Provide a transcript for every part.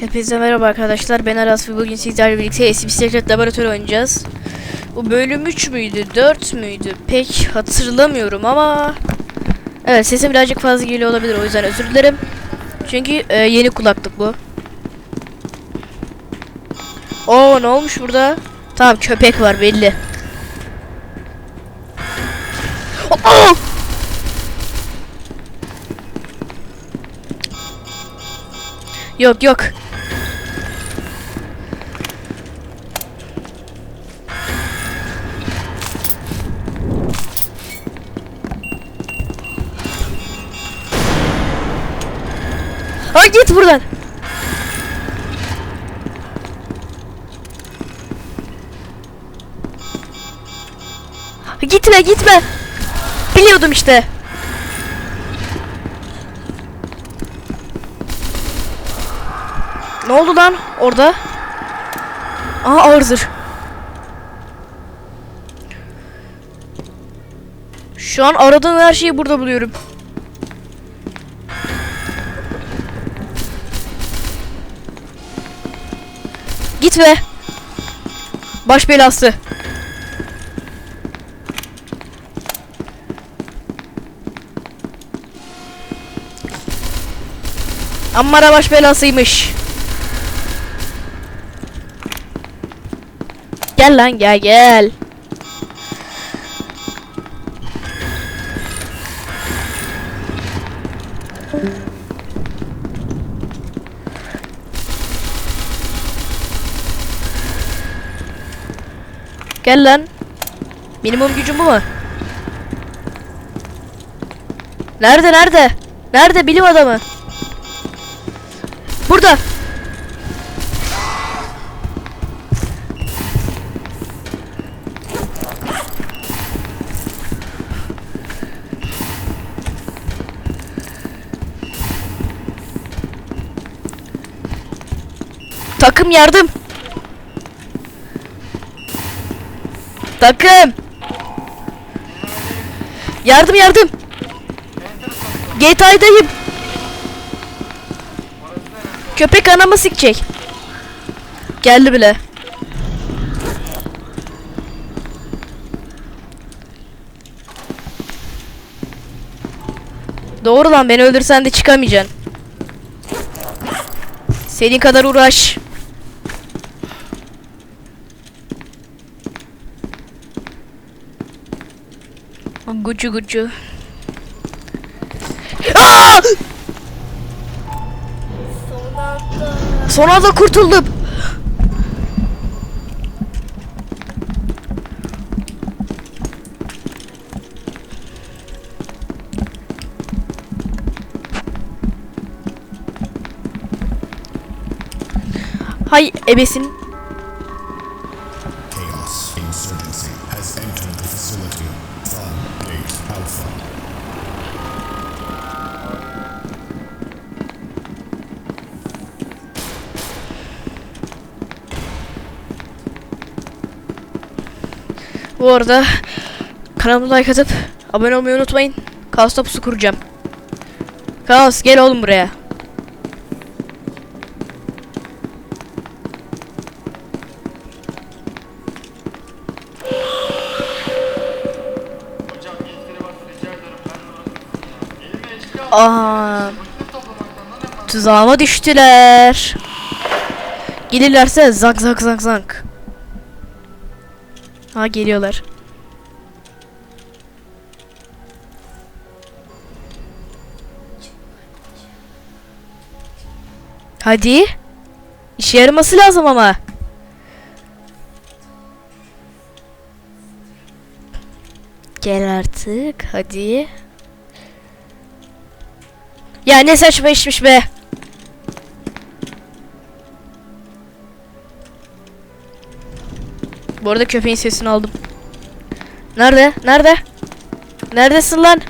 Hepinize merhaba arkadaşlar. Ben Aras ve bugün sizlerle birlikte SB Secret Laboratuvar oynayacağız. Bu bölüm 3 müydü, 4 müydü? Pek hatırlamıyorum ama... Evet sesim birazcık fazla geliyor olabilir o yüzden özür dilerim. Çünkü e, yeni kulaklık bu. Oo ne olmuş burada? Tamam köpek var belli. Aa! Yok yok. Ay git buradan. Gitme gitme. Biliyordum işte. Ne oldu lan orada? Aa ağır zırh. Şu an aradığım her şeyi burada buluyorum. Gitme. Baş belası. Amma da baş belasıymış. Gel lan gel gel. Gel lan. Minimum gücüm bu mu? Nerede nerede? Nerede bilim adamı? Burada. Takım yardım. Takım. Yardım yardım. GTA'dayım. Köpek anamı sikecek. Geldi bile. Doğru lan beni öldürsen de çıkamayacaksın. Senin kadar uğraş. Gucu gucu. Aa! Son anda kurtuldum. Hay ebesin. Chaos Alpha. Bu arada kanalıma like atıp abone olmayı unutmayın. Kaos'ta pusu kuracağım. Kaos gel oğlum buraya. Aa, tuzağıma düştüler. Gelirlerse zak zak zak zak. Ha geliyorlar. Hadi. İşe yaraması lazım ama. Gel artık hadi. Ya ne saçma işmiş be. Bu arada köpeğin sesini aldım. Nerede? Nerede? Neredesin lan?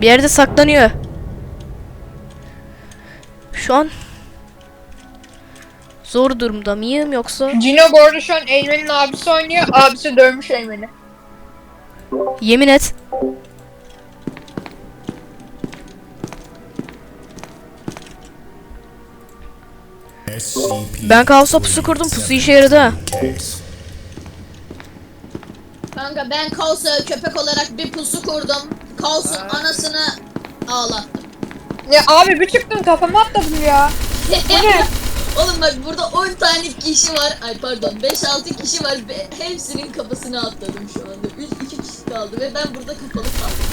Bir yerde saklanıyor. Şu an zor durumda mıyım yoksa Cino bu arada şu an Eymen'in abisi oynuyor. Abisi dövmüş Eymen'i. yemin et. Ben kaosa pusu kurdum. Pusu işe yaradı ha. Kanka ben Kaos'a köpek olarak bir pusu kurdum. Kaos'un anasını ağlattım. Ya abi bir çıktım kafama atladım ya. Oğlum bak burada 10 tane kişi var. Ay pardon 5-6 kişi var. Be- hepsinin kafasını atladım şu anda. 3 2 kişi kaldı ve ben burada kapalı kaldım.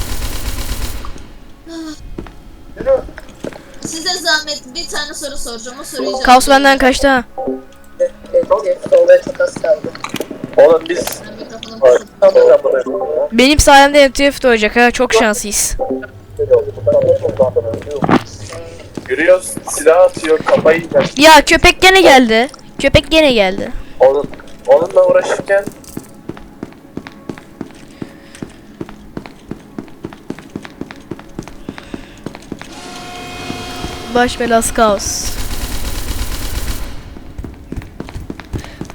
Size zahmet bir tane soru soracağım. O soruyu cevap Kaos benden kaçtı ha. Oğlum biz. Benim sayemde MTF doğacak ha. Çok şanslıyız. Yürüyoruz, silah atıyor, kafayı yiyeceğiz. Ya köpek gene geldi. Köpek gene geldi. Onun, onunla uğraşırken Baş belası kaos.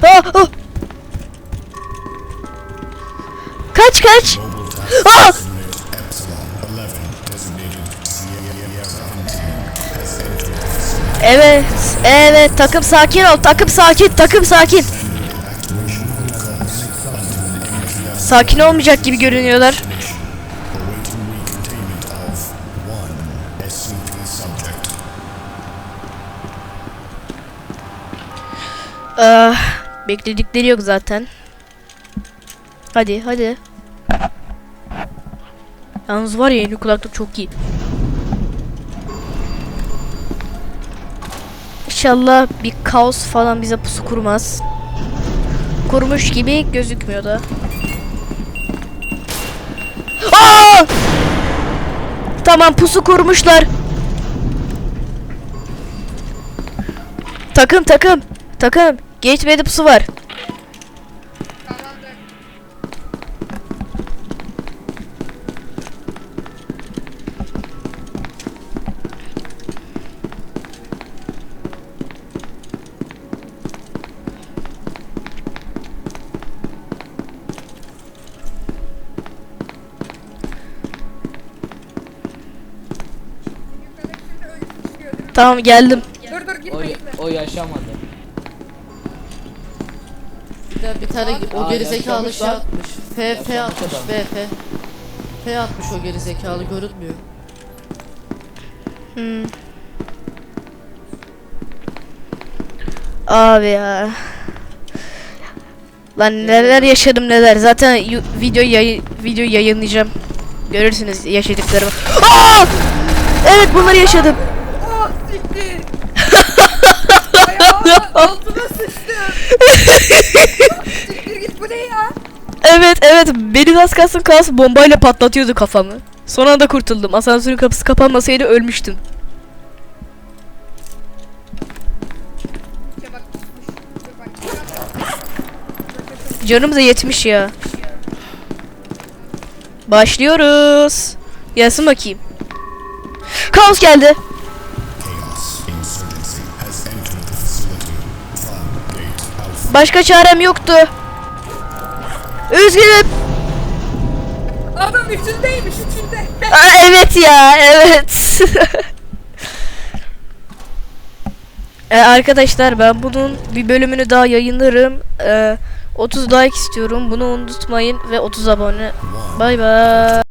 Ah, ah. Kaç kaç. Ah! force unit Epsilon 11 designated Sierra Hunting has entered the facility. Evet, evet takım sakin ol. Takım sakin, takım sakin. Sakin olmayacak gibi görünüyorlar. Ah, bekledikleri yok zaten. Hadi, hadi. Yalnız var ya yeni kulaklık çok iyi. İnşallah bir kaos falan bize pusu kurmaz. Kurmuş gibi gözükmüyor da. Aa! Tamam pusu kurmuşlar. Takım takım. Takım. Gateway'de pusu var. Tamam geldim. Dur dur O, gitme. o yaşamadı. Bir, de bir tane o Aa, gerizekalı yaşamış şey lan. atmış. F F Yaşamış atmış. adam. F F. F atmış o gerizekalı görünmüyor. Hmm. Abi ya. Lan neler yaşadım neler. Zaten yu- video yayın video yayınlayacağım. Görürsünüz yaşadıklarımı. Aa! Evet bunları yaşadım. Siktir. Ayağımın altına sıçtım. siktir git bu ne ya? Evet evet beni az kalsın kalsın bombayla patlatıyordu kafamı. Son anda kurtuldum. Asansörün kapısı kapanmasaydı ölmüştüm. Canım da yetmiş ya. Başlıyoruz. Gelsin bakayım. Kaos geldi. Başka çarem yoktu. Üzgünüm. Adam üçündeymiş üçünde. Aa, evet ya evet. Ee, arkadaşlar ben bunun bir bölümünü daha yayınlarım. Ee, 30 like istiyorum. Bunu unutmayın ve 30 abone. Bay bay.